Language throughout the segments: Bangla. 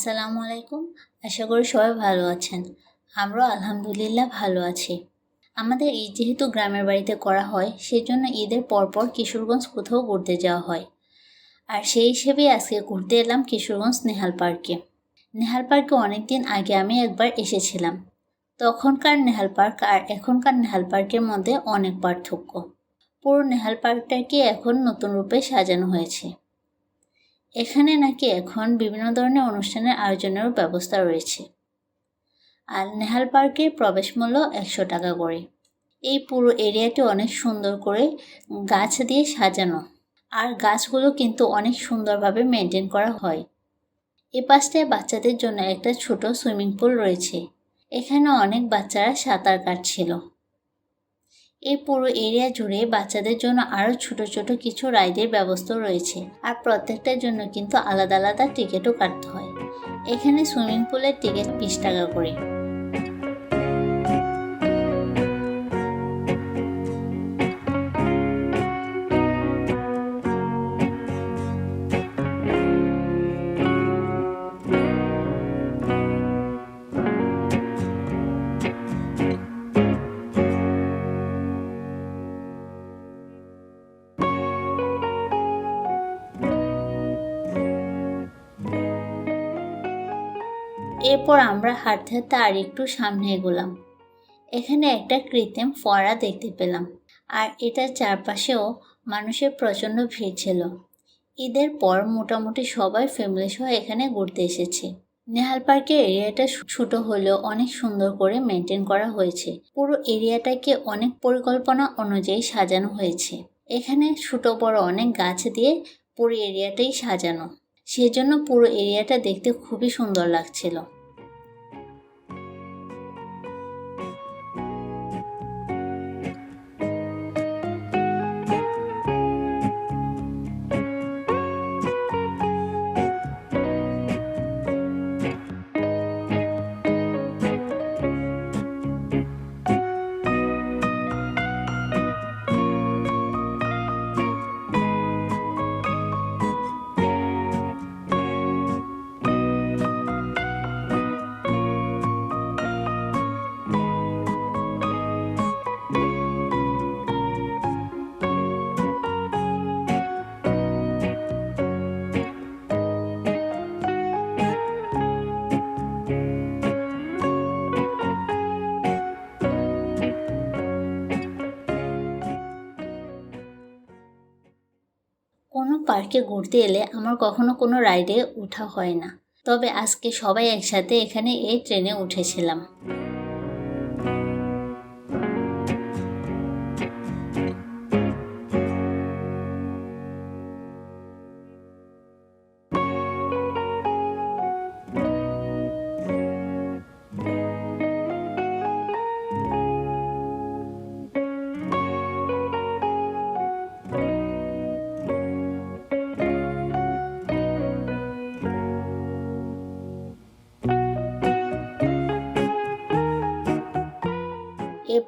আসসালামু আলাইকুম। আশা করি সবাই ভালো আছেন। আমরাও আলহামদুলিল্লাহ ভালো আছি। আমাদের ঈদ যেহেতু গ্রামের বাড়িতে করা হয়, সেজন্য ঈদের পরপর কিশোরগঞ্জ কোথাও ঘুরতে যাওয়া হয়। আর সেই হিসেবেই আজকে ঘুরতে এলাম কিশোরগঞ্জ নেহাল পার্কে। নেহাল পার্কে অনেক দিন আগে আমি একবার এসেছিলাম। তখনকার নেহাল পার্ক আর এখনকার নেহাল পার্কের মধ্যে অনেক পার্থক্য। পুরো নেহাল পার্কটাকে এখন নতুন রূপে সাজানো হয়েছে। এখানে নাকি এখন বিভিন্ন ধরনের অনুষ্ঠানের আয়োজনেরও ব্যবস্থা রয়েছে। আর নেহাল পার্কের প্রবেশ মূল্য একশো টাকা করে। এই পুরো এরিয়াটি অনেক সুন্দর করে গাছ দিয়ে সাজানো। আর গাছগুলো কিন্তু অনেক সুন্দরভাবে মেনটেন করা হয়। এ পাশটায় বাচ্চাদের জন্য একটা ছোট সুইমিং পুল রয়েছে। এখানে অনেক বাচ্চারা সাঁতার কাটছিল। এই পুরো এরিয়া জুড়ে বাচ্চাদের জন্য আরও ছোট ছোট কিছু রাইডের ব্যবস্থা রয়েছে। আর প্রত্যেকটার জন্য কিন্তু আলাদা আলাদা টিকিটও কাটতে হয়। এখানে সুইমিং পুলের টিকিট বিশ টাকা করে। এরপর আমরা হাঁটতে হাঁটতে আর একটু সামনে এগোলাম। এখানে একটা কৃত্রিম ফোয়ারা দেখতে পেলাম। আর এটার চারপাশেও মানুষের প্রচণ্ড ভিড় ছিল। ঈদের পর মোটামুটি সবাই ফ্যামিলি সহ এখানে ঘুরতে এসেছে। নেহাল পার্কের এরিয়াটা ছোট হলেও অনেক সুন্দর করে মেনটেন করা হয়েছে। পুরো এরিয়াটাকে অনেক পরিকল্পনা অনুযায়ী সাজানো হয়েছে। এখানে ছোট বড় অনেক গাছ দিয়ে পুরো এরিয়াটাই সাজানো। সেজন্য পুরো এরিয়াটা দেখতে খুবই সুন্দর লাগছিল। কোনো পার্কে ঘুরতে এলে আমার কখনো কোনো রাইডে ওঠা হয় না। তবে আজকে সবাই একসাথে এখানে এই ট্রেনে উঠেছিলাম।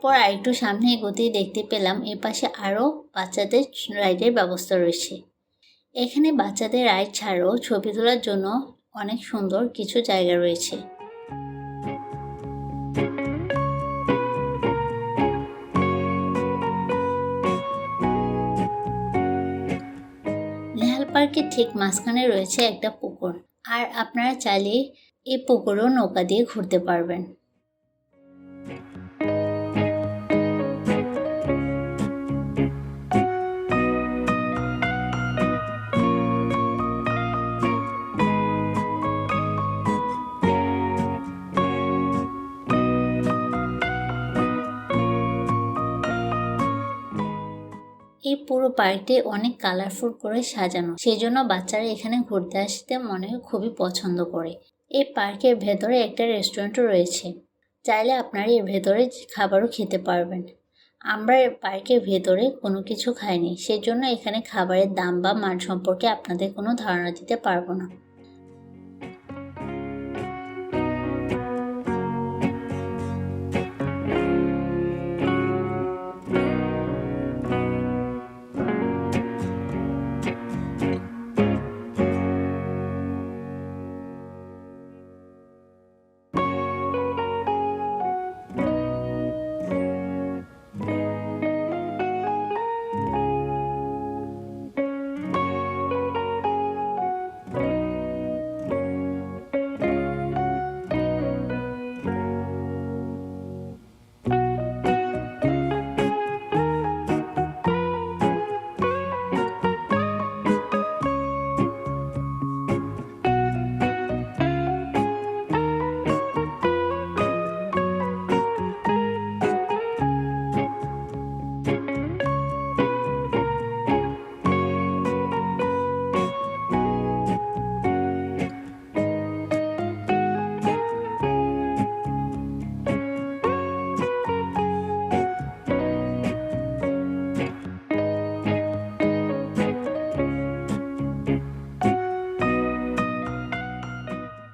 এরপর আরেকটু সামনে এগোতেই দেখতে পেলাম এপাশে আরও বাচ্চাদের রাইডের ব্যবস্থা রয়েছে। এখানে বাচ্চাদের রাইড ছাড়াও ছবি তোলার জন্য অনেক সুন্দর কিছু জায়গা রয়েছে। নেহাল পার্কের ঠিক মাঝখানে রয়েছে একটা পুকুর। আর আপনারা চাইলে এই পুকুরেও নৌকা দিয়ে ঘুরতে পারবেন। পুরো পার্কটি অনেক কালারফুল করে সাজানো। সেই জন্য বাচ্চারা এখানে ঘুরতে আসতে মনে খুবই পছন্দ করে। এই পার্কের ভেতরে একটা রেস্টুরেন্টও রয়েছে। চাইলে আপনারা এর ভেতরে খাবারও খেতে পারবেন। আমরা পার্কের ভেতরে কোনো কিছু খাইনি, সেজন্য এখানে খাবারের দাম বা মান সম্পর্কে আপনাদের কোনো ধারণা দিতে পারব না।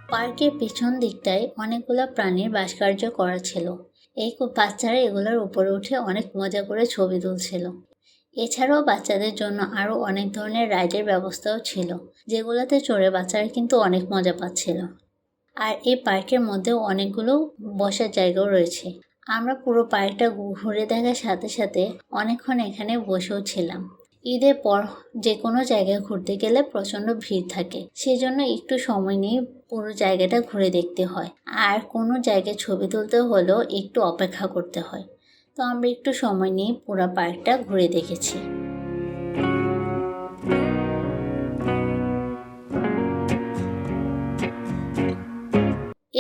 পার্কের পেছন দিকটায় অনেকগুলো প্রাণীর ভাস্কর্য করা ছিল। এই বাচ্চারা এগুলোর উপরে উঠে অনেক মজা করে ছবি তুলছিল। এছাড়াও বাচ্চাদের জন্য আরও অনেক ধরনের রাইডের ব্যবস্থাও ছিল, যেগুলোতে চড়ে বাচ্চারা কিন্তু অনেক মজা পাচ্ছিল। আর এই পার্কের মধ্যেও অনেকগুলো বসার জায়গাও রয়েছে। আমরা পুরো পার্কটা ঘুরে দেখার সাথে সাথে অনেকক্ষণ এখানে বসেও ছিলাম। ঈদের পর যে কোনো জায়গায় ঘুরতে গেলে প্রচণ্ড ভিড় থাকে, সেজন্য একটু সময় নিয়ে পুরো জায়গাটা ঘুরে দেখতে হয়। আর কোনো জায়গায় ছবি তুলতে হলেও একটু অপেক্ষা করতে হয়। তো আমরা একটু সময় নিয়ে পুরো পার্কটা ঘুরে দেখেছি।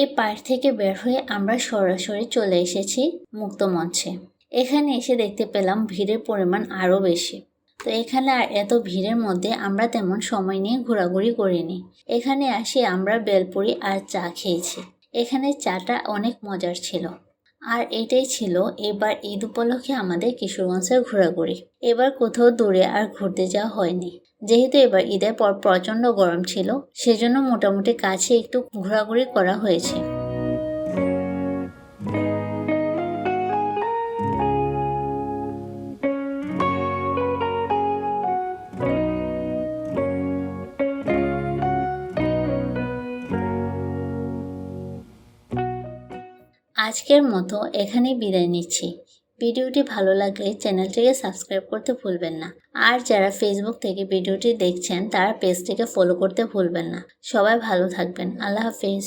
এই পার্ক থেকে বের হয়ে আমরা সরাসরি চলে এসেছি মুক্ত মঞ্চে। এখানে এসে দেখতে পেলাম ভিড়ের পরিমাণ আরও বেশি। তো এখানে আর এত ভিড়ের মধ্যে আমরা তেমন সময় নিয়ে ঘোরাঘুরি করিনি। এখানে আসি আমরা বেলপুরি আর চা খেয়েছি। এখানে চাটা অনেক মজার ছিল। আর এটাই ছিল এবার ঈদ উপলক্ষে আমাদের কিশোরগঞ্জের ঘোরাঘুরি। এবার কোথাও দূরে আর ঘুরতে যাওয়া হয়নি। যেহেতু এবার ঈদের পর প্রচণ্ড গরম ছিল, সেজন্য মোটামুটি কাছে একটু ঘোরাঘুরি করা হয়েছে। আজকের মতো এখানেই বিদায় নিচ্ছি। ভিডিওটি ভালো লাগলে চ্যানেলটিকে সাবস্ক্রাইব করতে ভুলবেন না। আর যারা ফেসবুক থেকে ভিডিওটি দেখছেন, তারা পেজটিকে ফলো করতে ভুলবেন না। সবাই ভালো থাকবেন। আল্লাহ হাফিজ।